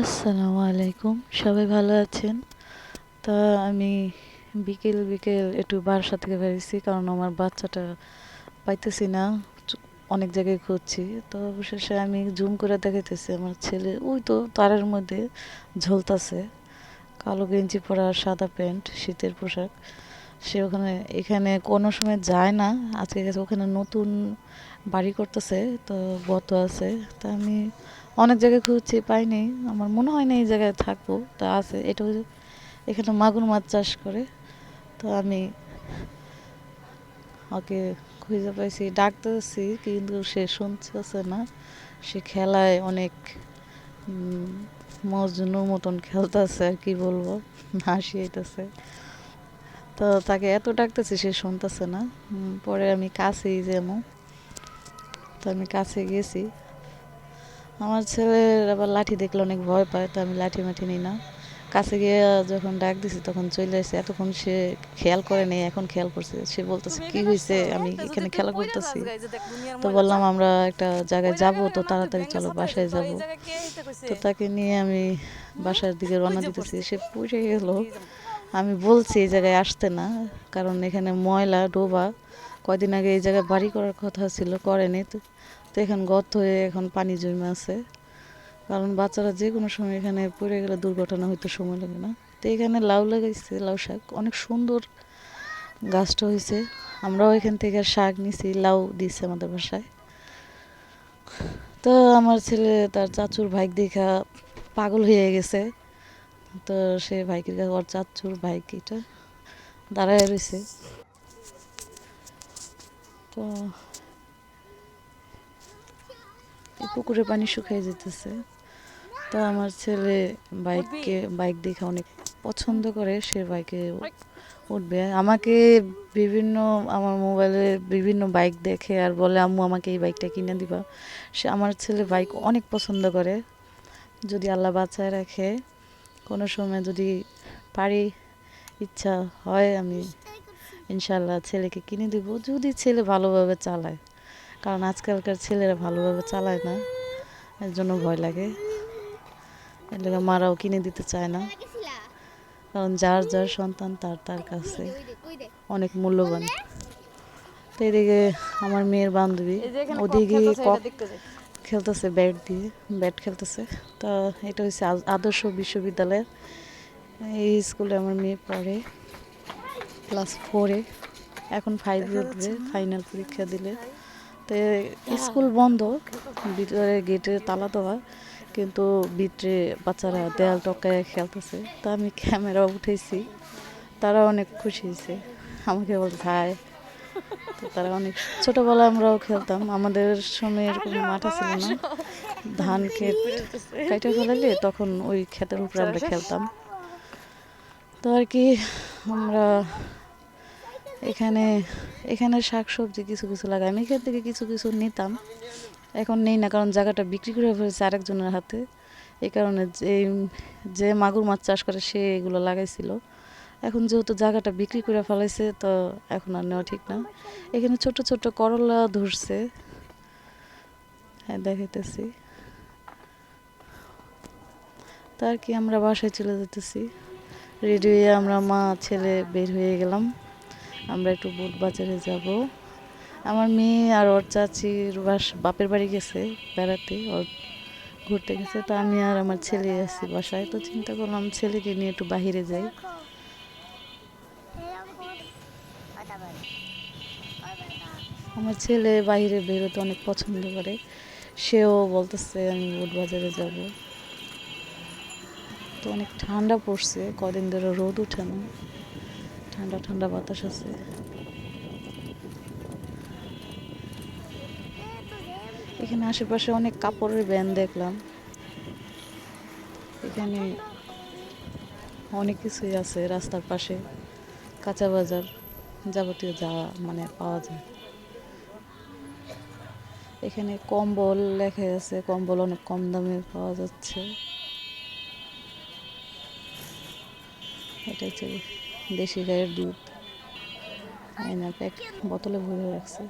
আসসালামু আলাইকুম। সবাই ভালো আছেন? তা আমি বিকেল বিকেল একটু বারসা থেকে বেরিয়েছি, কারণ আমার বাচ্চাটা পাইতেছি না। অনেক জায়গায় খুঁজছি তো অবশেষে আমি জুম করে দেখাইতেছি, আমার ছেলে, ওই তো তারের মধ্যে ঝুলতাছে। কালো গেঞ্জি পরা সাদা প্যান্ট, শীতের পোশাক। সে ওখানে, এখানে কোনো সময় যায় না। আজকে গেছে, ওখানে নতুন বাড়ি করতেছে, তো গত আছে। তা আমি অনেক জায়গায় খুঁজছি, পাইনি। আমার মনে হয় না এই জায়গায় থাকব, তা আছে। এটা এখানে মাগুর মাছ চাষ করে। তো আমি ওকে খুঁজে পাইছি, ডাকতেছি, কিন্তু সে শুনতেছে না। সে খেলায় অনেক মজনুর মতন খেলতেছে আর কি বলব, হাসি আইতেছে। তো তাকে এত ডাকতেছি, সে শুনতেছে না। পরে আমি কাছেই যেমন তো আমি কাছে গেছি। আমার ছেলের আবার লাঠি দেখলে অনেক ভয় পায় তো আমি লাঠি মাঠি নিই না। কাছে গিয়ে যখন ডাক দিছি তখন চলে এসে এতক্ষণ সে খেয়াল করে নেই এখন খেয়াল করছে। সে বলতেছে কি হয়েছে আমি এখানে খেলা করতেছি। তো বললাম আমরা একটা জায়গায় যাব তো তাড়াতাড়ি চলো বাসায় যাব। তো তাকে নিয়ে আমি বাসার দিকে রওনা দিতেছি। সে পুড়ে গেল। আমি বলছি এই জায়গায় আসতে না কারণ এখানে ময়লা ডোবা কয়দিন আগে এই জায়গায় বাড়ি করার কথা ছিল করেনি তো এখন গর্ত হয়ে এখন পানি জমে আছে। কারণ বাচ্চারা যে কোনো সময় এখানে পড়ে গেলে দুর্ঘটনা হইতে সময় লাগে না। তো এখানে লাউ লাগাইছে, লাউ শাক। অনেক সুন্দর গাছটা হয়েছে আমরাও এখান থেকে শাক নিছি, লাউ দিছে আমাদের বাসায়। তো আমার ছেলে তার চাচুর ভাইক দেখা পাগল হয়ে গেছে। তো সে ভাইকের কাছে, ওর চাচুর ভাইক এটা দাঁড়ায় রয়েছে তো এই পুকুরে পানি শুকিয়ে যেতেছে। তো আমার ছেলে বাইককে, বাইক দেখে অনেক পছন্দ করে, সে বাইকে উঠবে। আমাকে বিভিন্ন, আমার মোবাইলে বিভিন্ন বাইক দেখে আর বলে, আম্মু, আমাকে এই বাইকটা কিনে দিবা। সে, আমার ছেলে বাইক অনেক পছন্দ করে। যদি আল্লাহ বাঁচায় রাখে, কোনো সময় যদি পারি, ইচ্ছা হয়, আমি ইনশাল্লাহ ছেলেকে কিনে দিব। যদি ছেলে ভালোভাবে চালায়। কারণ আজকালকার ছেলেরা ভালোভাবে চালায় না এর জন্য ভয় লাগে। এর লেগে মারাও কিনে দিতে চায় না। কারণ যার যার সন্তান তার তার কাছে অনেক মূল্যবান। তো এদিকে আমার মেয়ের বান্ধবী ওদিকে খেলতেছে ব্যাট দিয়ে ব্যাট খেলতেছে। তা এটা হচ্ছে আদর্শ বিশ্ববিদ্যালয়ের। এই স্কুলে আমার মেয়ে পড়ে ক্লাস ফোরে এখন ফাইভে উঠবে ফাইনাল পরীক্ষা দিলে। তো স্কুল বন্ধ ভিতরে গেটে তালা দেওয়া কিন্তু ভিতরে বাচ্চারা দেয়াল টকায় খেলতেছে। তা আমি ক্যামেরা উঠেছি তারা অনেক খুশি হয়েছে। আমাকে বলছে হাই তো তারা অনেক ছোটবেলায় আমরাও খেলতাম। আমাদের সময় এরকম মাঠ ছিল না ধান ক্ষেত কাইটা ফেলালে তখন ওই ক্ষেতের উপরে আমরা খেলতাম। তো আর কি আমরা এখানে এখানে শাক সবজি কিছু কিছু লাগাই। আমি এখান থেকে কিছু কিছু নিতাম। এখন নেই না, কারণ জায়গাটা বিক্রি করে ফেলেছে আরেকজনের হাতে। এই কারণে যে যে মাগুর মাছ চাষ করে সে এগুলো লাগাইছিল। এখন যেহেতু জায়গাটা বিক্রি করে ফেলাইছে তো এখন আর নেওয়া ঠিক না। এখানে ছোট ছোট করলা ধরছে। হ্যাঁ দেখাইতেছি। তার কি আমরা বাসায় চলে যেতেছি? রেডি হয়ে আমরা মা, ছেলে বের হয়ে গেলাম। আমরা একটু বুট বাজারে যাব। আমার মেয়ে আর ওর চাচির বাস, বাপের বাড়ি গেছে বেড়াতে, ওর ঘুরতে গেছে। তো আমি আর আমার ছেলে আছি বাসায়। তো চিন্তা করলাম ছেলেকে নিয়ে একটু বাহিরে যাই। আমার ছেলে বাইরে বেরোতে অনেক পছন্দ করে। সেও বলতেছে, আমি বুট বাজারে যাব। তো অনেক ঠান্ডা পড়ছে। কদিন ধরে রোদ উঠে না। ঠান্ডা ঠান্ডা বাতাস আছে। এখানে আশেপাশে অনেক কাপড়ের ব্যান দেখলাম। এখানে অনেক কিছুই আছে রাস্তার পাশে। কাঁচা বাজার যাবতীয় যা মানে পাওয়া যায়। এখানে কম্বল লেখা আছে, কম্বল অনেক কম দামে পাওয়া যাচ্ছে। এটাই হচ্ছে দেশি গায়ের দুধ। আয়না প্যাক বোতলে ভরে রাখছে।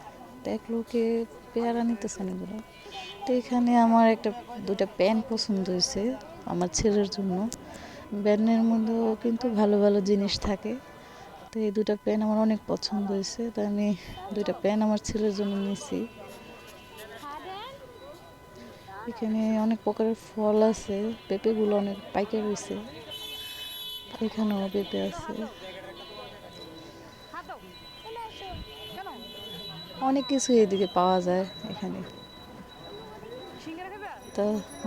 তো এক লোকে পেয়ারা নিতেছে এগুলো। তো এখানে আমার একটা দুটা প্যান্ট পছন্দ হয়েছে আমার ছেলের জন্য। ব্যানের মধ্যেও কিন্তু ভালো ভালো জিনিস থাকে। তো এই দুটা পেন আমার অনেক পছন্দ হয়েছে। তো আমি দুইটা পেন আমার ছেলের জন্য নিয়েছি। এখানে অনেক প্রকারের ফল আছে। পেঁপেগুলো অনেক পাইকার হয়েছে। এখানেও পেঁপে আছে। অনেক কিছু এদিকে পাওয়া যায় এখানে। তো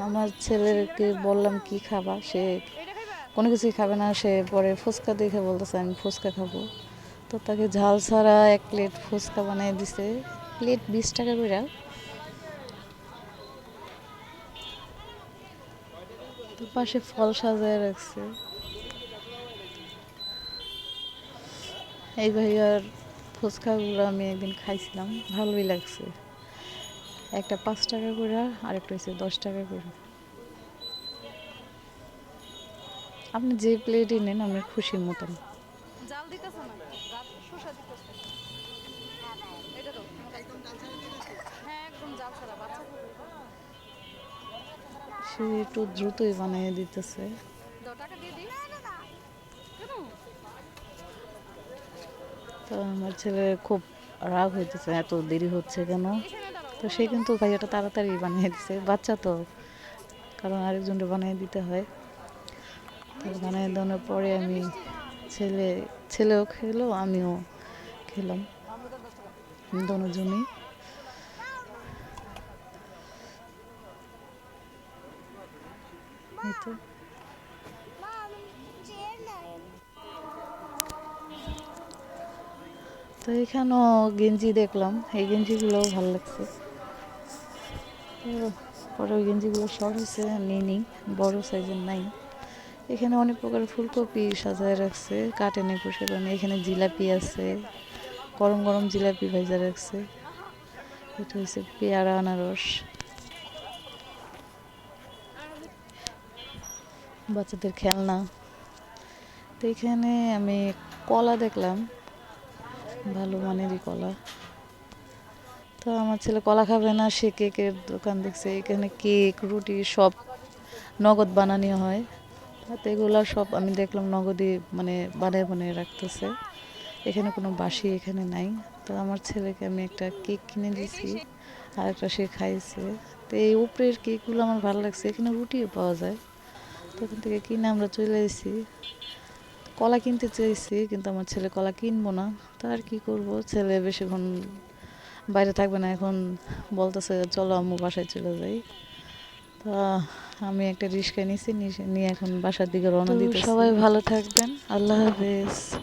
আমার ছেলেকে বললাম, কি খাবা? সে কোনো কিছুই খাবে না। সে পরে ফুচকা দেখে বলতেছে, আমি ফুচকা খাব। তো তাকে ঝাল ছাড়া এক প্লেট ফুচকা বানিয়ে দিছে। প্লেট বিশ টাকা করে তো পাশে ফল সাজায় রাখছে। এই ভাইয়ার ফুচকাগুলো আমি একদিন খাইছিলাম ভালোই লাগছে। একটা পাঁচ টাকা করে আর একটা হচ্ছে দশ টাকা করে। আপনি যে প্লেটই নেন আপনার খুশির মতন। হ্যাঁ সে একটু দ্রুতই বানিয়ে দিতেছে। টাকা দিয়ে দিই। কেন? তো আমার ছেলে খুব রাগ হইতেছে, এত দেরি হচ্ছে কেন? তো সে কিন্তু ভাইয়াটা তাড়াতাড়ি বানিয়ে দিছে, বাচ্চা তো, কারণ আরেকজনকে বানিয়ে দিতে হয়। তো বানিয়ে দেওয়ার পরে আমি ছেলে, ছেলেও খেলো, আমিও খেলাম, দুজনই। এই তো। তো এখানেও গেঞ্জি দেখলাম। এই গেঞ্জিগুলোও ভালো লাগছে। পরে ওই গেঞ্জিগুলো শর্ট হয়েছে, নিই বড়ো সাইজের নাই। এখানে অনেক প্রকার ফুলকপি সাজায় রাখছে কাটেন একুশে কারণে এখানে জিলাপি আছে, গরম গরম জিলাপি ভাজা রাখছে। এটা হচ্ছে পেয়ারা আনারস। বাচ্চাদের খেলনা। তো এখানে আমি কলা দেখলাম। ভালো মানেরই কলা। তো আমার ছেলে কলা খাবে না, সে কেকের দোকান দেখছে, এখানে কেক, রুটি সব নগদ বানানো হয়। তো এগুলো সব আমি দেখলাম নগদই মানে বানিয়ে বানিয়ে রাখতেছে। এখানে কোনো বাসি এখানে নাই। তো আমার ছেলেকে আমি একটা কেক কিনে দিয়েছি আর একটা সে খাইছে। তো এই উপরের কেকগুলো আমার ভালো লাগছে, এখানে রুটিও পাওয়া যায়। তো ওখান থেকে কিনে আমরা চলে এসেছি। কলা কিনতে চেয়েছি কিন্তু আমার ছেলে কলা কিনবো না। তা আর কী করব? ছেলে বেশিক্ষণ বাইরে থাকবে না এখন বলতেছে চলো আম্মু বাসায় চলে যাই। তা আমি একটা রিক্সা নিয়েছি নিয়ে- নিয়ে এখন বাসার দিকে রওনা দিতে সবাই ভালো থাকবেন। আল্লাহ হাফেজ।